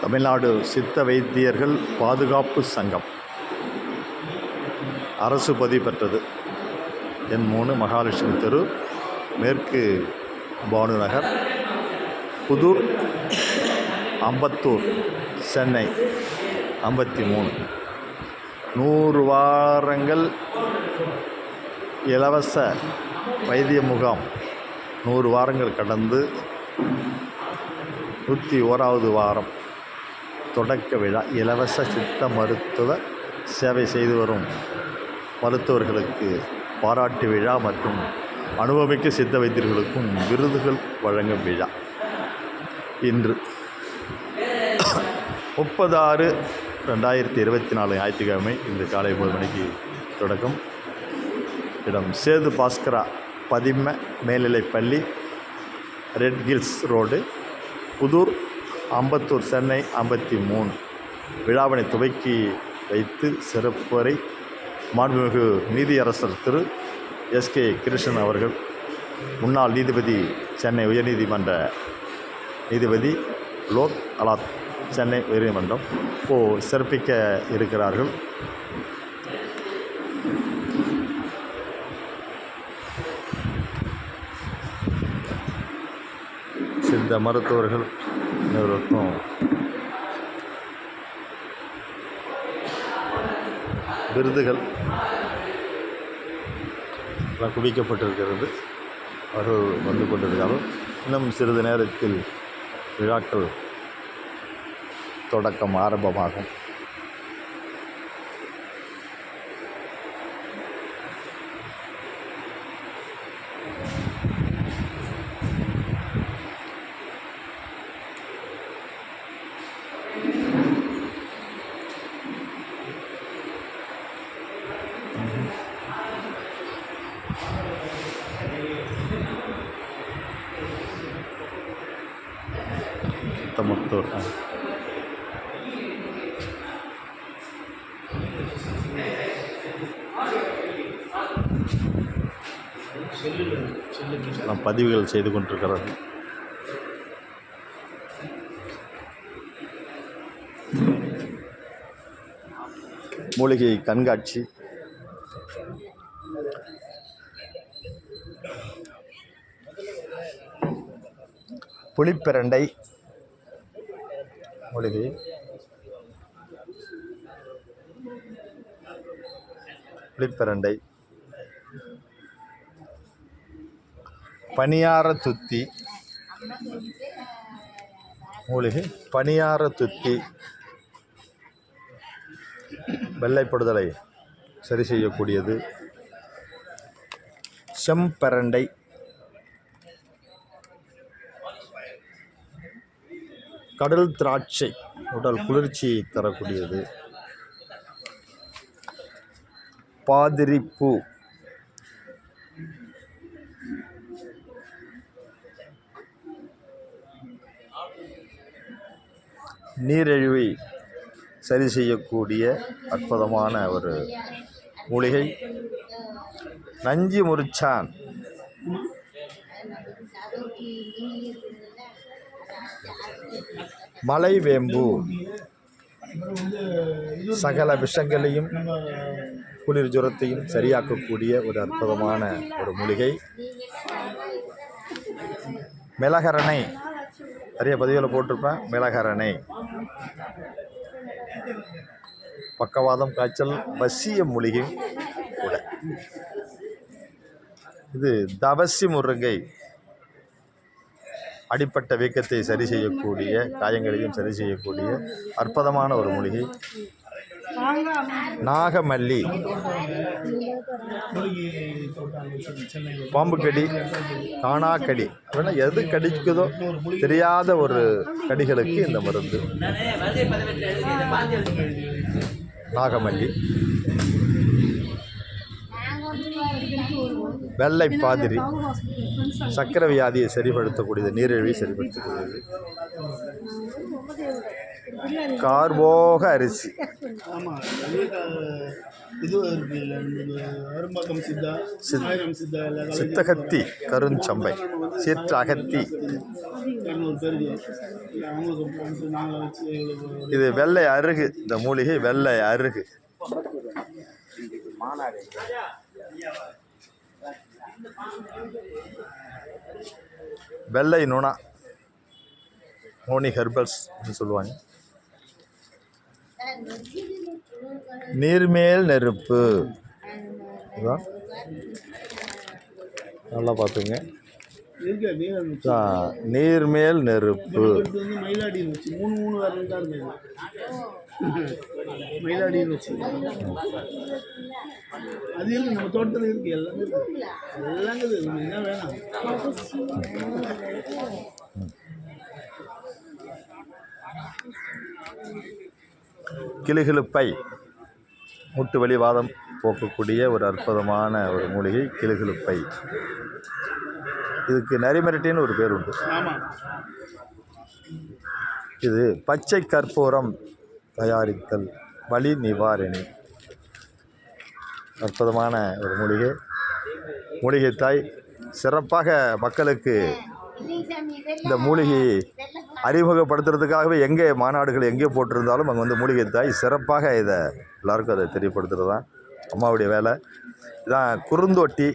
தமிழ்நாடு சித்த வைத்தியர்கள் பாதுகாப்பு சங்கம். அரசு பதிவு பெற்றது. என் மூணு மகாலட்சுமி தெரு மேற்கு பானுநகர் புதூர் அம்பத்தூர் சென்னை ஐம்பத்தி மூணு நூறு வாரங்கள் இலவச வைத்திய முகாம். நூறு வாரங்கள் கடந்து நூற்றி ஓராவது வாரம். தொடக்க விழா இலவச சித்த மருத்துவ சேவை செய்து வரும் மருத்துவர்களுக்கு பாராட்டு விழா மற்றும் அனுபவமிக்க சித்த வைத்தியர்களுக்கும் விருதுகள் வழங்கும் விழா. இன்று முப்பது ஆறு ரெண்டாயிரத்தி இருபத்தி நாலு ஞாயிற்றுக்கிழமை இன்று காலை ஒன்பது மணிக்கு தொடக்கம். இடம் சேது பாஸ்கரா பதிம மேல்நிலைப்பள்ளி red hills road Puthur Ambattur Chennai ஐம்பத்தி மூணு. விழாவினை துவக்கி வைத்து சிறப்புரை மாண்புமிகு நீதியரசர் திரு எஸ் கே கிருஷ்ணன் அவர்கள் முன்னாள் நீதிபதி சென்னை உயர்நீதிமன்ற நீதிபதி லோக் அலாத் சென்னை உயர்நீதிமன்றம் இப்போ சிறப்பிக்க இருக்கிறார்கள். சித்த மருத்துவர்கள் அனைவருக்கும் விருதுகள். எல்லாம் குவிக்கப்பட்டிருக்கிறது. அவர்கள் வந்து கொண்டிருக்கிறார்கள். இன்னும் சிறிது நேரத்தில் விழாக்கள் தொடக்கம் ஆரம்பமாகும் சித்த மருத்துவர் ஆ. எல்லாம் பதிவுகள் செய்து கொண்டிருக்கிறார்கள் மூலிகை கண்காட்சி. புளிப்பிரண்டை. மூலிகை. புளிப்பிரண்டை. பனியார துத்தி. மூலிகை பனியார துத்தி. வெள்ளைப்படுதலை சரி செய்யக்கூடியது. செம்பரண்டை. கடல் திராட்சை உடல் குளிர்ச்சியை தரக்கூடியது. பாதிரிப்பூ. நீரிழிவை சரி செய்யக்கூடிய அற்புதமான ஒரு மூலிகை. நஞ்சி முறிச்சான் மலைவேம்பு சகல விஷங்களையும் குளிர் ஜுரத்தையும் சரியாக்கக்கூடிய ஒரு அற்புதமான ஒரு மூலிகை. மிளகரணை. நிறைய பதிவில் போட்டிருப்பேன். மிளகரணை பக்கவாதம் காய்ச்சல் வசிய மூலிகை கூட. இது தவசி முருங்கை. அடிப்பட்ட வீக்கத்தை சரி செய்யக்கூடிய காயங்களையும் சரி செய்யக்கூடிய அற்புதமான ஒரு மூலிகை. நாகமல்லி. பாம்பு கடி காணாக்கடி அப்படின்னா எது கடிக்குதோ தெரியாத ஒரு கடிகளுக்கு இந்த மருந்து. நாகமல்லி. வெள்ளை பாதிரி சக்கர வியாதியை சரிப்படுத்தக்கூடியது நீரிழிவை சரிப்படுத்தக்கூடியது கார்போக அரிசி. ஆமாம் இது அரும்பாக்கம் சித்தா சித்தா சித்தகத்தி கருஞ்சம்பை சிற்றகத்தி. இது வெள்ளை அருகு இந்த மூலிகை வெள்ளை அருகு. வெள்ளை நுணா மோனி ஹெர்பல்ஸ் சொல்லுவாங்க. நீர்மேல் நெருப்பு. நல்லா பார்த்துங்க. நீர்மேல் நெருப்பு. மயிலாடி மூணு மூணு தான் இருந்தது மயிலாடி அது நம்ம தோட்டத்தில் இருக்கு எல்லாமே எல்லாமே நம்ம என்ன வேணாம் கிளுகிழுப்பை முட்டு வலி வாதம் போக்கக்கூடிய ஒரு அற்புதமான ஒரு மூலிகை கிளுகிழுப்பை. இதுக்கு நரிமரட்டின்னு ஒரு பேர் உண்டு இது பச்சை கற்பூரம் தயாரித்தல் வலி நிவாரணி. அற்புதமான ஒரு மூலிகை. மூலிகை தாய் சிறப்பாக மக்களுக்கு இந்த மூலிகையை அறிமுகப்படுத்துறதுக்காகவே எங்கே மாநாடுகள் எங்கே போட்டிருந்தாலும் அங்கே வந்து மூலிகை தாய் சிறப்பாக இதை எல்லாருக்கும் அதை தெரியப்படுத்துகிறது தான் அம்மாவுடைய வேலை. இதான் குறுந்தோட்டி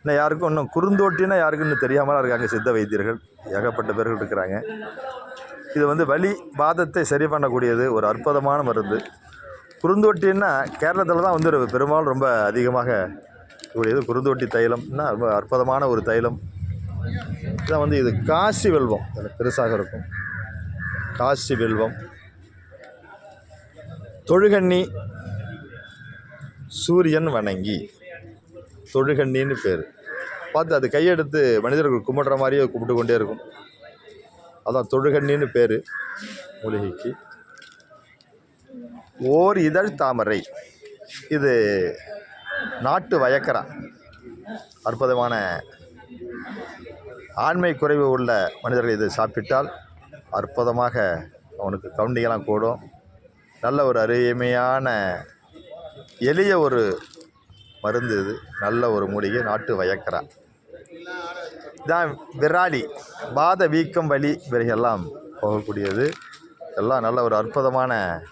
இன்னும் யாருக்கும் இன்னும் குறுந்தோட்டினா யாருக்கும் இன்னும் தெரியாமலாம் இருக்காங்க சித்த வைத்தியர்கள். ஏகப்பட்ட பேர்கள் இருக்கிறாங்க. இது வந்து வலி வாதத்தை சரி பண்ணக்கூடியது ஒரு அற்புதமான மருந்து. குறுந்தொட்டின்னா கேரளத்தில் தான் வந்து பெரும்பாலும் ரொம்ப அதிகமாக கூடியது குறுந்தொட்டி தைலம்னா ரொம்ப அற்புதமான ஒரு தைலம். இதான் வந்து இது காசி வெல்வம். இதில் பெருசாக இருக்கும். காசி வெல்வம். தொழுகண்ணி சூரியன் வணங்கி. தொழுகண்ணின்னு பேர். பார்த்து அது கையெடுத்து மனிதர்கள் கும்பிடுற மாதிரியே கும்பிட்டு கொண்டே இருக்கும். அதான் தொழுகண்ணின்னு பேர். மூலிகைக்கு. ஓர் இதழ் தாமரை. இது நாட்டு வயக்கரா. அற்புதமான ஆண்மை குறைவு உள்ள மனிதர்கள் இதை சாப்பிட்டால் அற்புதமாக அவனுக்கு கவுண்டிங்கெல்லாம் கூடும். நல்ல ஒரு அருமையான எளிய ஒரு மருந்து இது. நல்ல ஒரு மூலிகை நாட்டு வயக்கரா. இதான் விராலி. வாத வீக்கம் வலி இவைகள்லாம் போகக்கூடியது. எல்லாம் நல்ல ஒரு அற்புதமான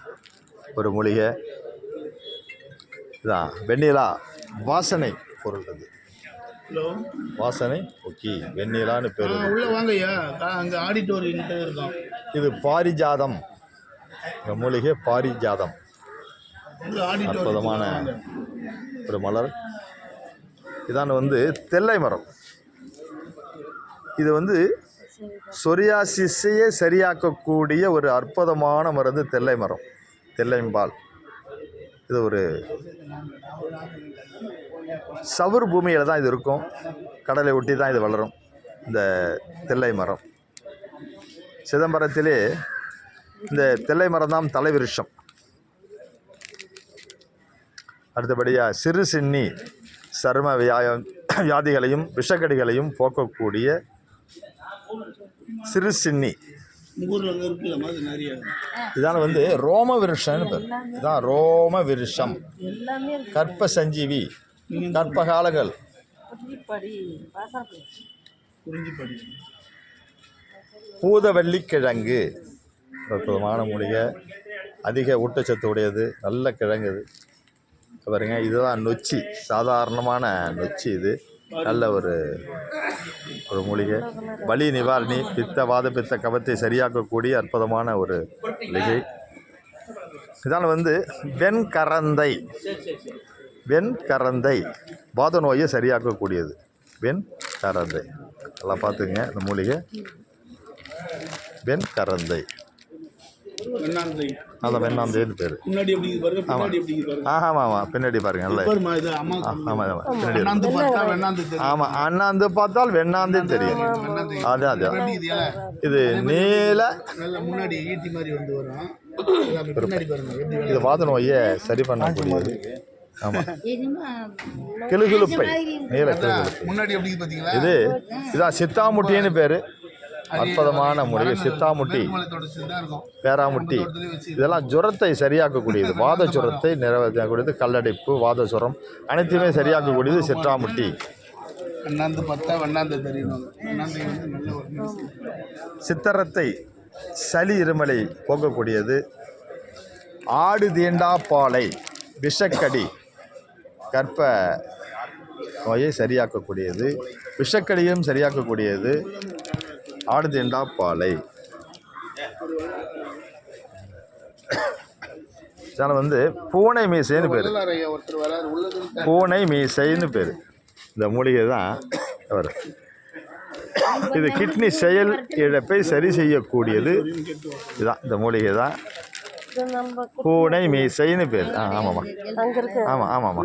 ஒரு மூலிகை. இதான் வெண்ணிலா வாசனை பொருள் இது ஹலோ. வாசனை ஓகே. வெண்ணிலான்னு பேர் உள்ளே வாங்கய்யா. அங்கே ஆடிட்டோரியன்ட்டு இருக்கோம். இது பாரிஜாதம். இந்த மூலிகை பாரிஜாதம். அற்புதமான ஒரு மலர். இதான் வந்து தெல்லை மரம். இது வந்து சொரியாசிஸையே சரியாக்கக்கூடிய ஒரு அற்புதமான மருந்து தெல்லை மரம். தெல்லைம்பால். இது ஒரு சவுர் பூமியில் தான் இது இருக்கும். கடலை ஒட்டி தான் இது வளரும். இந்த தெல்லை மரம். சிதம்பரத்திலே இந்த தெல்லை மரம் தான் தலைவிருஷம். அடுத்தபடியாக சிறு சின்னி சரும வியாய வியாதிகளையும் விஷக்கடிகளையும் போக்கக்கூடிய சிறு சின்னி. இதான வந்து ரோம விருஷம்னு பேர். இதான் ரோம விருஷம். கற்ப சஞ்சீவி கற்ப காலங்கள் படி வாசப்படி குறிஞ்சி படி பூதவள்ளி கிழங்கு அற்புதமான மூலிகை. அதிக ஊட்டச்சத்து உடையது. நல்ல கிழங்கு இது. பாருங்க இதுதான் நொச்சி. சாதாரணமான நொச்சி இது. நல்ல ஒரு ஒரு மூலிகை. வலி நிவாரணி பித்த வாத பித்த கபத்தை சரியாக்கக்கூடிய அற்புதமான ஒரு மூலிகை. இதால் வந்து வெண்கரந்தை. வெண்கரந்தை வாத நோயை சரியாக்கக்கூடியது. வெண்கரந்தை நல்லா பார்த்துங்க இந்த மூலிகை. வெண்கரந்தை வெண்ணாந்தை. அந்த வெண்ணாந்தைன்னு பேர். ஆமாம் ஆமாம் பின்னாடி பாருங்க. நல்ல பாருமா இது அம்மா ஆமாம் ஆமாம் பின்னாடி வெண்ணாந்து பார்த்தா வெண்ணாந்து. தெரியும். ஆமாம் அண்ணாந்து பார்த்தால் வெண்ணாந்தே தெரியும். அது அது இது நீல நல்ல முன்னாடி ஈட்டி மாதிரி வந்து வரும். இது அப்படி பின்னாடி பாருங்க எப்படி இது வாத நோயை சரி பண்ணக்கூடியது. ஆமாம் கிளுகிழுப்பை நீல கிளுகிழுப்பை முன்னாடி எப்படி பார்த்தீங்களா? இது இதான் சித்தாமுட்டின்னு பேர். அற்புதமான மூலிகை சித்தாமுட்டி. பேராமுட்டி. இதெல்லாம் ஜுரத்தை சரியாக்கக்கூடியது. வாத ஜுரத்தை நிறைவேற்றக்கூடியது. கல்லடைப்பு வாத ஜுரம் அனைத்தையுமே சரியாக்கக்கூடியது medicine. சித்தரத்தை சளி இருமலை போக்கக்கூடியது. ஆடு தீண்டா பாலை விஷக்கடி கற்ப நோயை சரியாக்கக்கூடியது விஷக்கடியும் சரியாக்கக்கூடியது ஆடுதெண்டா பாலை. இதில் வந்து பூனை மீசைன்னு பேர். பூனை மீசைன்னு பேர். இந்த மூலிகை தான் அவர். இது கிட்னி செயல் இழப்பை சரி செய்யக்கூடியது. இதுதான் இந்த மூலிகை தான் பூனை மீசைன்னு பேர். ஆ ஆமாம்மா. ஆமாம் ஆமாம்மா.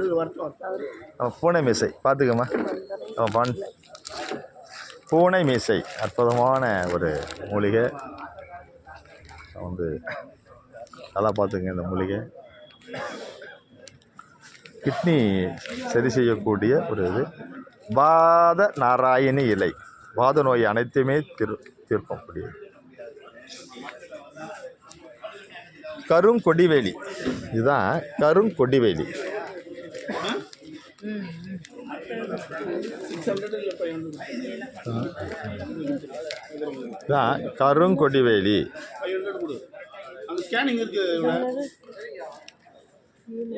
ஆமாம் பூனை மீசை. பார்த்துக்கம்மா. ஆமாம் பான். பூனை மீசை. அற்புதமான ஒரு மூலிகை. வந்து நல்லா பார்த்துங்க இந்த மூலிகை. கிட்னி சரி செய்யக்கூடிய ஒரு இது. வாத நாராயணி இலை. வாத நோய் அனைத்துமே தீர் தீர்க்கக்கூடியது கருங்கொடிவேலி. இதுதான் கருங்கொடிவேலி. இதுதான் கருங்கொடிவேலி. ஃபைவ் ஹண்ட்ரட் கொடு அங்கே ஸ்கேனிங் இருக்கு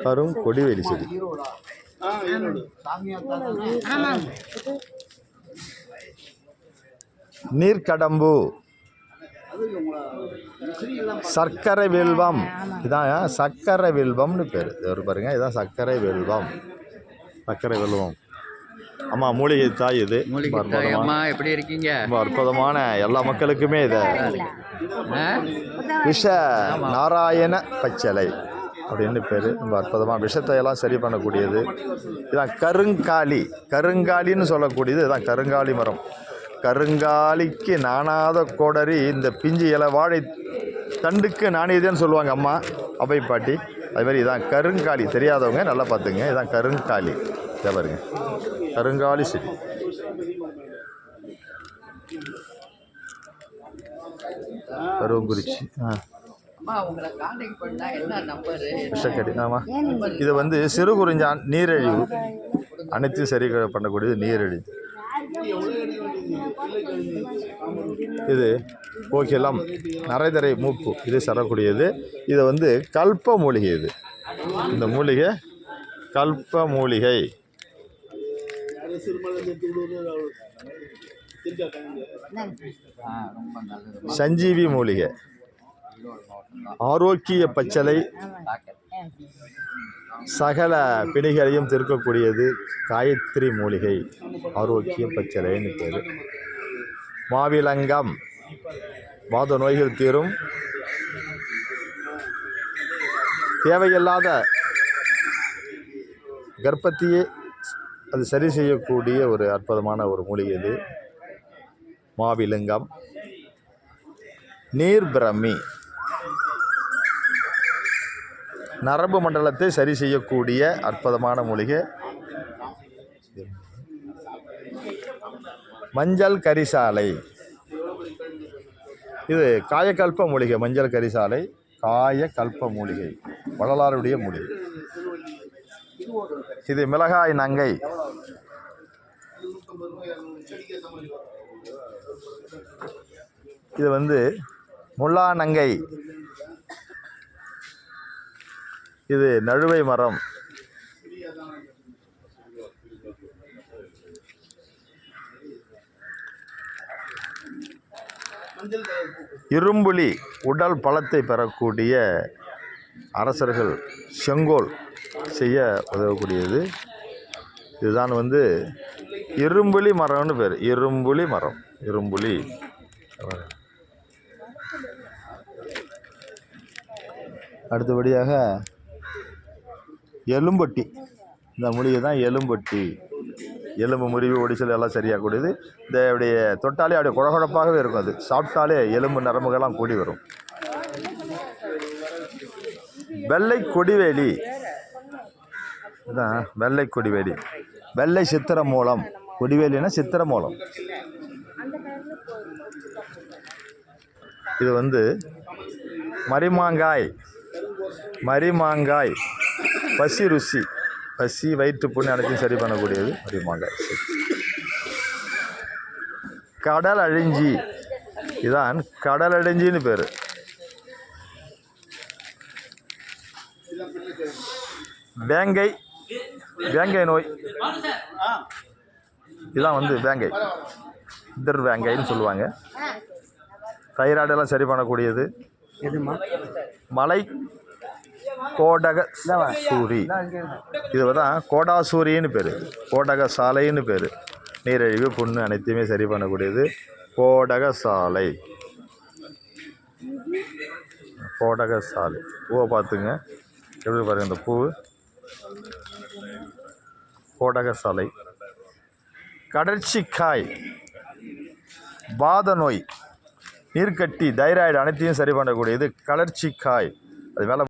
கருங்கொடிவேலி செடி. நீர்க்கடம்பு. சர்க்கரை வில்வம். இதான் சர்க்கரை வில்வம்னு பேர். ஒரு பாருங்க இதான் சர்க்கரை வில்வம். சர்க்கரை வில்வம். ஆமாம் மூலிகை தாய் இது அம்மா எப்படி இருக்கீங்க? ரொம்ப அற்புதமான எல்லா மக்களுக்குமே இதை? விஷ நாராயண பச்சலை அப்படின்னு பேர். ரொம்ப அற்புதமாக விஷத்தை எல்லாம் சரி பண்ணக்கூடியது. இதான் கருங்காலி. கருங்காலின்னு சொல்லக்கூடியது இதான் கருங்காலி மரம். கருங்காலிக்கு நாணாத கோடரி இந்த பிஞ்சு இலை வாழை தண்டுக்கு நாணயதேன்னு சொல்லுவாங்க அம்மா அவை பாட்டி. அது மாதிரி இதான் கருங்காலி. தெரியாதவங்க நல்லா பார்த்துங்க இதான் கருங்காலி. இதை பாருங்க. கருங்காலி செடி. கருவங்குறிச்சி ஆ. விஷக்கடி. ஆமாம் இது வந்து சிறு குறிஞ்சான் நீரிழிவு. அனைத்தையும் சரி பண்ணக்கூடியது நீரிழிவு. இது கோகிலம் நரைதரை மூப்பு இது சரக்கூடியது இது வந்து கல்ப மூலிகை இது. இந்த மூலிகை கல்ப மூலிகை. சஞ்சீவி மூலிகை. ஆரோக்கிய பச்சலை. சகல பிணிகளையும் தீர்க்கக்கூடியது காயத்ரி மூலிகை. ஆரோக்கிய பச்சலைன்னு பேர். மாவிலங்கம். வாத நோய்கள் தீரும். தேவையில்லாத கர்ப்பத்தையே அது சரி செய்யக்கூடிய ஒரு அற்புதமான ஒரு மூலிகை இது. மாவிலங்கம். நீர் பிரமி நரம்பு மண்டலத்தை சரி செய்யக்கூடிய அற்புதமான மூலிகை. மஞ்சள் கரிசாலை. இது காயக்கல்ப மூலிகை மஞ்சள் கரிசாலை காயக்கல்ப மூலிகை வள்ளலாருடைய மூலிகை. இது மிளகாய் நங்கை. இது வந்து முல்லா நங்கை. இது நழுவை மரம் மஞ்சள் கலர் பூ இரும்புலி உடல் பலத்தை பெறக்கூடிய அரசர்கள் செங்கோல் செய்ய உதவக்கூடியது. இதுதான் வந்து இரும்புலி மரம்னு பேர். இரும்புலி மரம். இரும்புலி அடுத்தபடியாக எலும்பட்டி. இந்த மொழியை தான் எலும்பட்டி. எலும்பு முறிவு ஒடிசல் எல்லாம் சரியாக கூடியது இந்த அப்படியே தொட்டாலே அப்படியே குழகுழப்பாகவே இருக்கும் அது. சாப்பிட்டாலே எலும்பு நரம்புகள்லாம் கூடி வரும். வெள்ளை கொடிவேலி. இதுதான் வெள்ளை கொடிவேலி. வெள்ளை சித்திர மூலம். கொடிவேலினா சித்திர மூலம். இது வந்து மரிமாங்காய். மரிமாங்காய். பசி ருசி. பசி வயிற்று புண்ணு அனைத்தையும் சரி பண்ணக்கூடியது. மரிமாங்காய் கடல் அழிஞ்சி. இதான் கடல் அழிஞ்சின்னு பேர். வேங்கை. வேங்கை நோய். இதான் வந்து வேங்கை. இதர் வேங்கைன்னு சொல்லுவாங்க. தைராய்டெல்லாம் சரி பண்ணக்கூடியது. மலை கோடக சூரி இது தான் கோடாசூரின்னு பேர். கோடக சாலைன்னு பேர். நீரிழிவு புண்ணு அனைத்தையுமே சரி பண்ணக்கூடியது. கோடக சாலை கோடக சாலை பூவை பார்த்துங்க. எப்படி பாருங்க இந்த பூ கோடக சாலை கடற்சிக்காய். வாத நோய். நீர்க்கட்டி தைராய்டு அனைத்தையும் சரி பண்ணக்கூடியது. கலர்ச்சிக்காய் அது மேலே